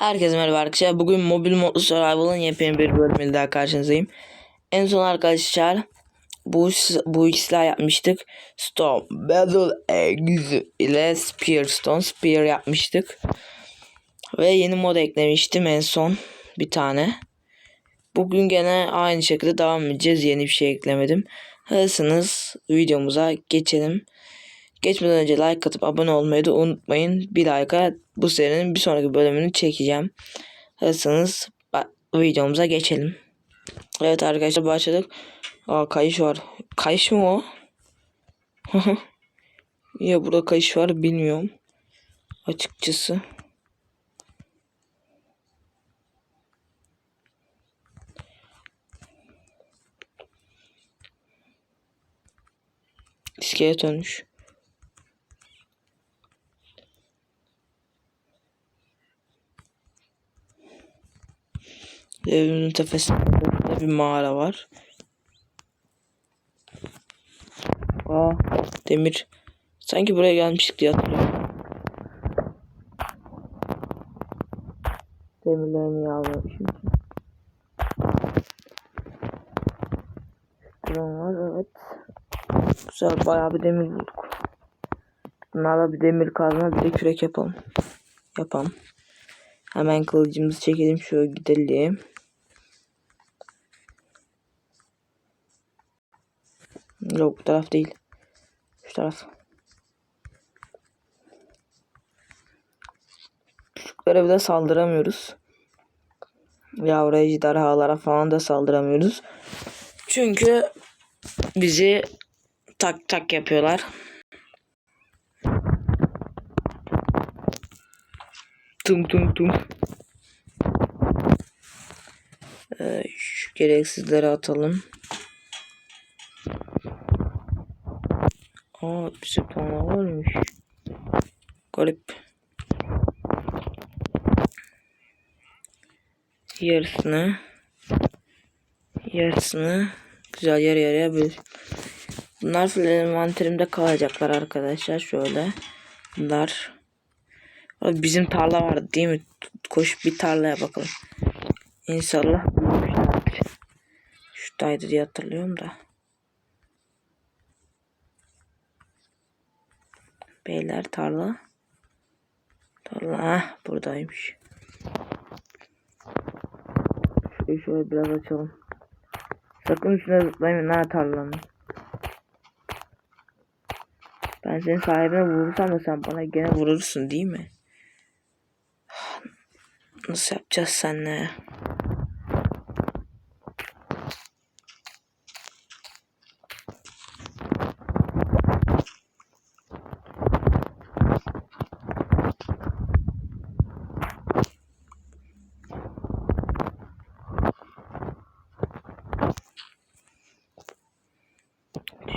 Herkese merhaba arkadaşlar. Bugün Mobil Modlu Survival'ın yepyeni bir bölümüyle daha karşınızdayım. En son arkadaşlar bu bu iki silah yapmıştık. Stone Battle Axe ile Spear Stone Spear yapmıştık. Ve yeni mod eklemiştim en son bir tane. Bugün gene aynı şekilde devam edeceğiz. Yeni bir şey eklemedim. Hazırsanız videomuza geçelim. Geçmeden önce like atıp abone olmayı da unutmayın. Bir like'a bu serinin bir sonraki bölümünü çekeceğim. Hazırsanız videomuza geçelim. Evet arkadaşlar başladık. Aa kayış var. Kayış mı o? ya burada kayış var bilmiyorum. Açıkçası. İskelet ölmüş. Evimizin tepesinde bir mağara var. Aa, demir. Sanki buraya gelmiştik diye hatırlıyorum. Demirlerini yağlamışım. Drone var evet. Güzel bayağı bir demir bulduk. Bunlarla bir demir kazma bir de kürek yapalım. Yapalım. Hemen kılıcımızı çekelim şöyle gidelim. Yok bu taraf değil. Şu taraf. Küçüklere bir de saldıramıyoruz. Yavru ejderhalara falan da saldıramıyoruz. Çünkü bizi tak tak yapıyorlar. Tum tum tum. Şu gereksizleri atalım. Aa bir spawner varmış. Garip. Yarısını yarısını güzel yarı yarıya böl. Bunlar envanterimde kalacaklar arkadaşlar şöyle. Bunlar bizim tarla vardı değil mi? Koş bir tarlaya bakalım. İnşallah Şuradaydı diye hatırlıyorum da. Beyler tarla. Tarla. Heh, buradaymış. Şöyle şöyle biraz açalım. Sakın üstüne zıplamayın ha tarlanın. Ben senin sahibine vurursam da sen bana gene vurursun değil mi? Nasıl yapacağız seninle?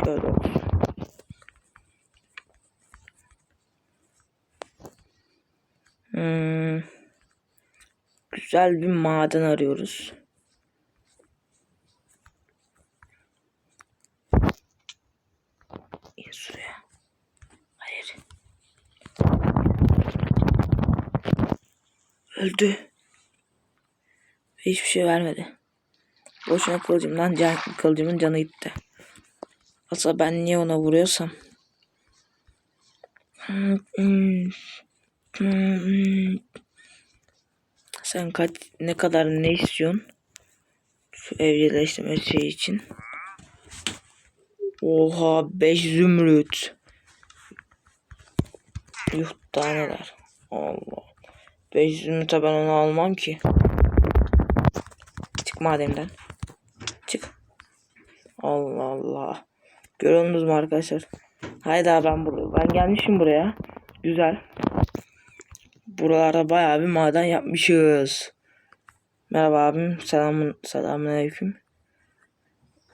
Şöyle olsun. Hmm. Güzel bir maden arıyoruz. İn. Öldü. Hiçbir şey vermedi. Boşuna kılıcımdan can, kılıcımın canı gitti. Aslında ben niye ona vuruyorsam. Sen kaç ne kadar ne istiyorsun? Şu evcilleştirme şey için. Oha 5 zümrüt. Yuh taneler. Allah. 5 zümrüte ben onu almam ki. Çık mademden. Çık. Allah Allah. Görüyorsunuz mu arkadaşlar? Haydi abi ben buraya. Ben gelmişim buraya. Güzel. Buralarda bayağı bir maden yapmışız. Merhaba abim. Selamun selamun aleyküm.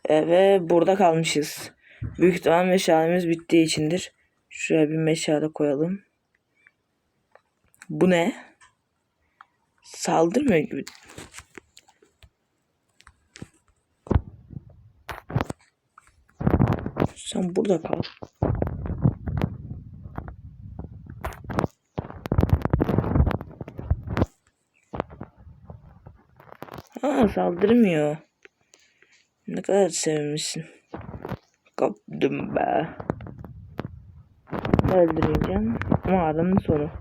Ve burada kalmışız. Büyük ihtimal meşalemiz bittiği içindir. Şuraya bir meşale koyalım. Bu ne? Saldırmıyor gibi. Sen burada kal. Ha saldırmıyor. Ne kadar sevmişsin. Kaptım be. Öldüreceğim. Mağaranın sonu.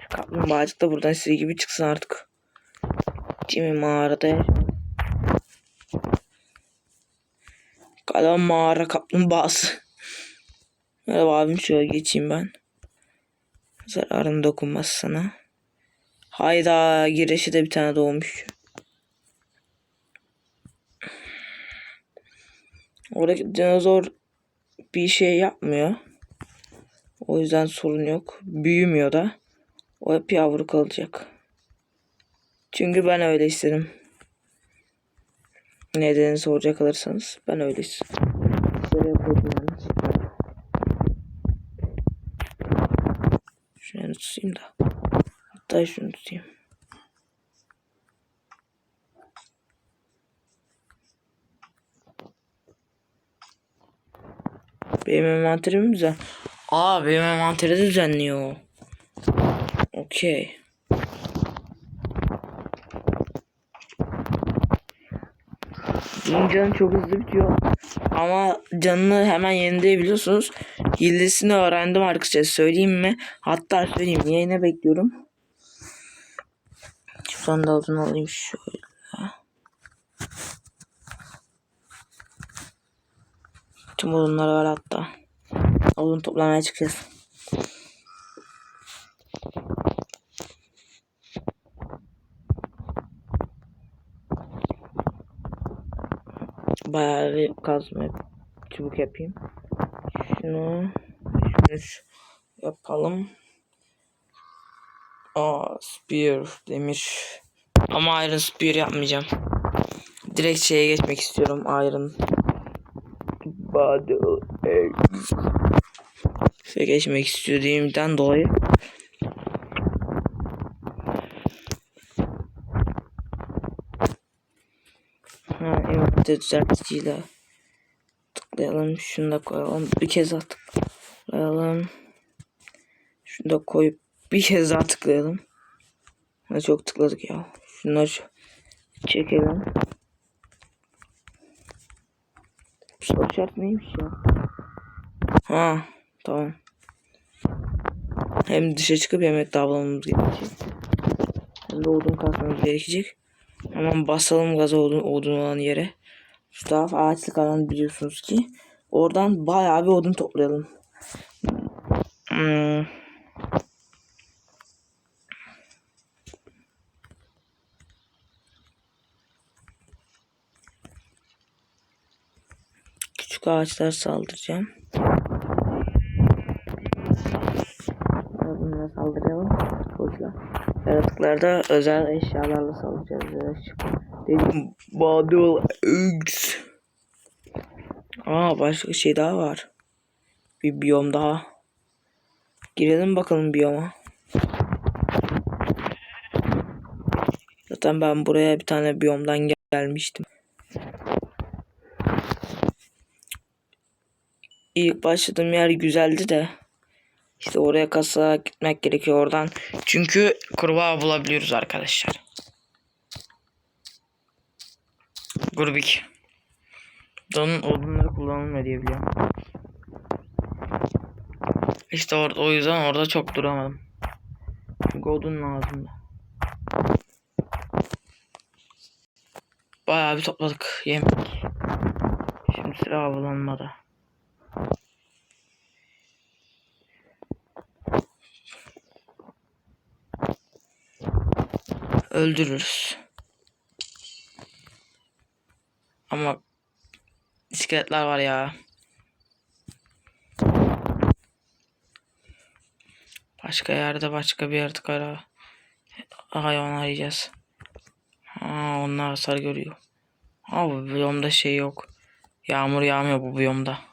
Şu kaplumbağacık da buradan sizi gibi çıksın artık. Mi mağarada. Galiba mağara kaplumbağası. Merhaba abim şöyle geçeyim ben. Zararım dokunmaz sana. Hayda girişi de bir tane doğmuş. Oradaki dinozor bir şey yapmıyor. O yüzden sorun yok. Büyümüyor da. O hep yavru kalacak. Çünkü ben öyle istedim. Nedeni soracak olursanız ben öyle istedim. Şöyle tutayım da. Hatta şunu tutayım. Benim envanterim güzel. Aa benim envanteri düzenliyor. Okey. Bunun çok hızlı bitiyor. Ama canını hemen yenileyebiliyorsunuz. Hilesini öğrendim arkadaşlar. Söyleyeyim mi? Hatta söyleyeyim. Yayına bekliyorum. Şu sandalını alayım şöyle. Tüm odunları var hatta. Odun toplamaya çıkacağız. Bayağı bir kazma çubuk yapayım. Şunu, şunu şu- yapalım. Aa, spear, demir. Ama iron spear yapmayacağım. Direkt şeye geçmek istiyorum iron. Battle eggs. Şeye geçmek istediğimden dolayı. Ha, evet düzelticiyle tıklayalım. Şunu da koyalım. Bir kez daha tıklayalım. Şunu da koyup bir kez daha tıklayalım. Ne çok tıkladık ya. Şunları çekelim. Soru şart neymiş ya? Ha tamam. Hem dışa çıkıp yemek davranmamız gerekecek. Hem de odun kasmamız gerekecek. Hemen basalım gaza odun, odun olan yere. Şu taraf ağaçlık alan biliyorsunuz ki. Oradan bayağı bir odun toplayalım. Hmm. Küçük ağaçlar saldıracağım. Bunlara saldıralım. Kılıçla. Yaratıklarda özel eşyalarla saldıracağız. Dedim Battle Eggs. Aa başka şey daha var. Bir biyom daha. Girelim bakalım biyoma. Zaten ben buraya bir tane biyomdan gel- gelmiştim. İlk başladığım yer güzeldi de. İşte oraya kasa gitmek gerekiyor oradan. Çünkü kurbağa bulabiliyoruz arkadaşlar. Grubik. Donun odunları kullanılmıyor diye biliyorum. İşte orada o yüzden orada çok duramadım. Çünkü odun lazımdı. Bayağı bir topladık yemek. Şimdi sıra avlanmada. Öldürürüz. Ama iskeletler var ya. Başka yerde başka bir yerde ara. Hayvan arayacağız. Ha, onlar hasar görüyor. Ha bu biyomda şey yok. Yağmur yağmıyor bu biyomda.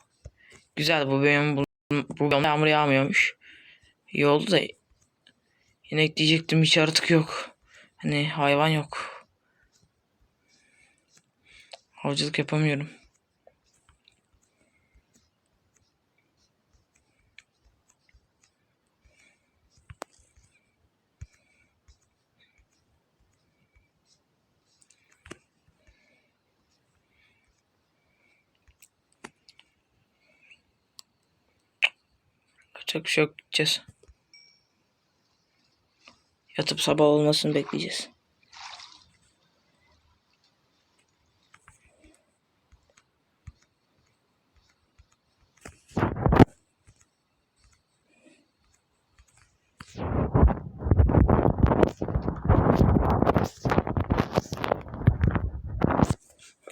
Güzel bu biyom bu, bu yağmur yağmıyormuş. İyi oldu da inek diyecektim hiç artık yok. Hani hayvan yok. Avcılık yapamıyorum. Bir şey yok. Gideceğiz. Yatıp sabah olmasını bekleyeceğiz.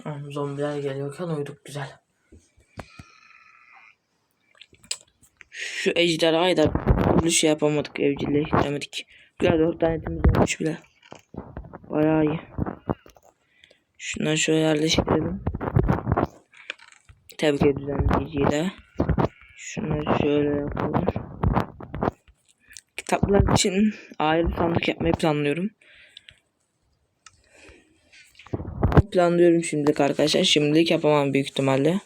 Tamam, zombiler geliyorken uyuduk güzel. Şu ejderhayı da bir şey yapamadık evcilleştiremedik. Güzel dört tane etimiz olmuş bile. Bayağı iyi. Şunları şöyle yerleştirelim. Düzenleyiciyi de. Şunları şöyle yapalım. Kitaplar için ayrı sandık yapmayı planlıyorum. Planlıyorum şimdilik arkadaşlar. Şimdilik yapamam büyük ihtimalle.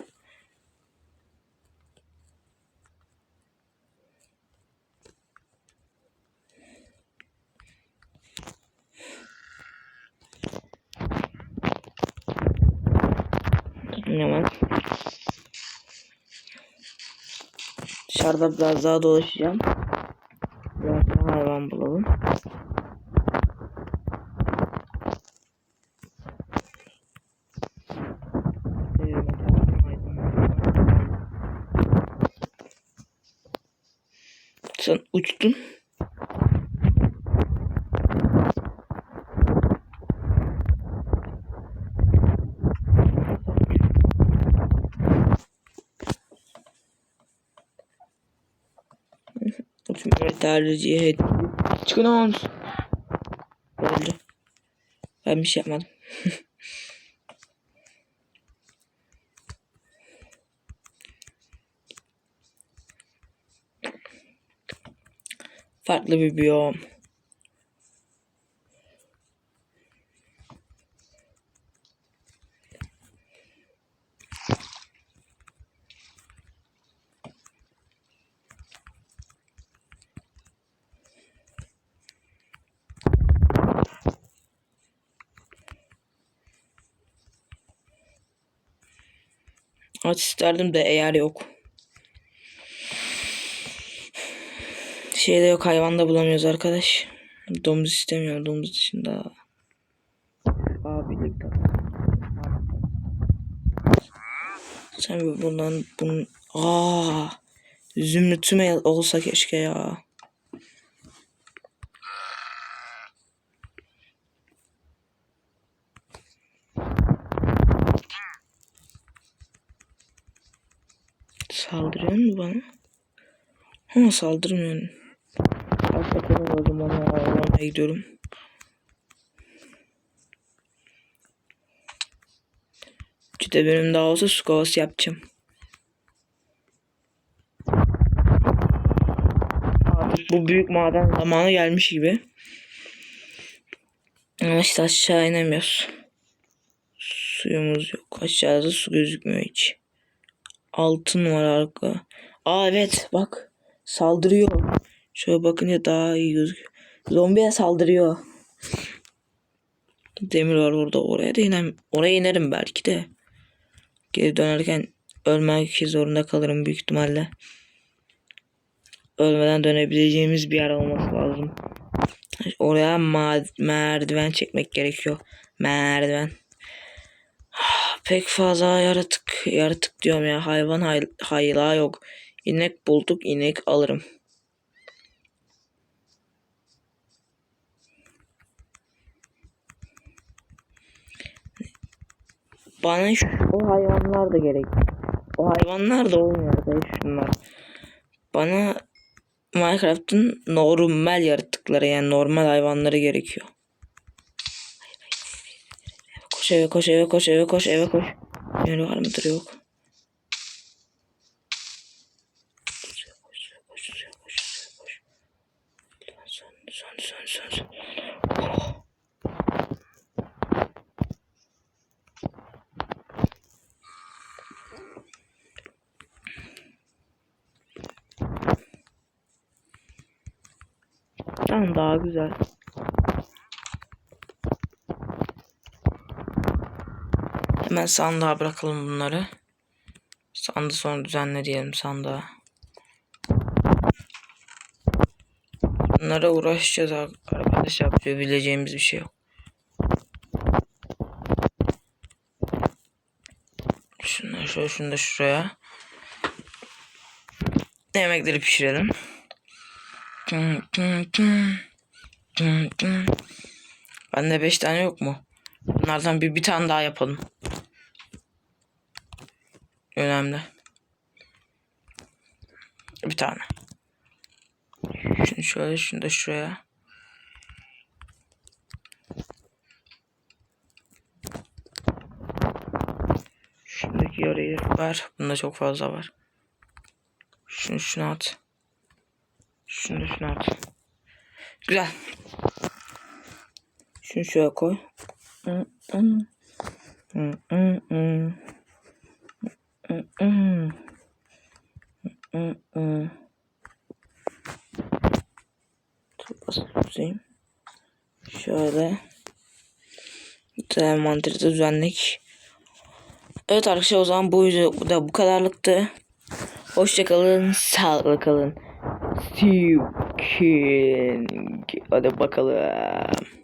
Hemen. Dışarıda biraz daha dolaşacağım. Biraz daha hayvan bulalım. Sen uçtun. Uçmayı tercih et. Çıkın on. Öldü. Ben bir şey yapmadım. Farklı bir biyom. Aç isterdim de eğer yok. Şeyde yok hayvan da bulamıyoruz arkadaş. Domuz istemiyorum domuz dışında. Abilik Sen bir bundan bunun aa zümrütüme olsa keşke ya. Saldırıyor mu bana? Ha saldırmıyor. Hakikaten o zaman avlamaya gidiyorum. İşte benim daha olsa su kovası yapacağım. Artık bu büyük maden zamanı gelmiş gibi. Ama işte aşağı inemiyoruz. Suyumuz yok. Aşağıda su gözükmüyor hiç. Altın var arka. Aa evet bak. Saldırıyor. Şöyle bakınca daha iyi gözüküyor. Zombiye saldırıyor. Demir var orada. Oraya da inem. Oraya inerim belki de. Geri dönerken ölmek zorunda kalırım büyük ihtimalle. Ölmeden dönebileceğimiz bir yer olması lazım. Oraya merdiven çekmek gerekiyor. Merdiven. Pek fazla yaratık yaratık diyorum ya hayvan hay hayla yok. İnek bulduk inek alırım. Bana şu o hayvanlar da gerek. O hayvanlar da olmuyor arkadaş şunlar. Bana Minecraft'ın normal yaratıkları yani normal hayvanları gerekiyor. Koş eve koş eve koş eve koş eve koş. Yani var mıdır yok. Tamam daha güzel. Hemen sandığa bırakalım bunları. Sandığı sonra düzenle diyelim sandığa. Bunlara uğraşacağız ar- arkadaşlar. Yapabileceğimiz bir şey yok. Şunları şöyle şunu da şuraya. Yemekleri pişirelim. Tın. Bende 5 tane yok mu? Bunlardan bir, bir tane daha yapalım. Önemli. Bir tane. Şunu şöyle, şunu da şuraya. Şuradaki yarayı ver. Bunda çok fazla var. Şunu şuna at. Şunu da şuna at. Güzel. Şunu şöyle koy. Hı, hı. Basayım. Şöyle. Güzel mantarı da düzenledik. Evet arkadaşlar o zaman bu video da bu kadarlıktı. Hoşçakalın, sağlıklı kalın. See you king. Hadi bakalım.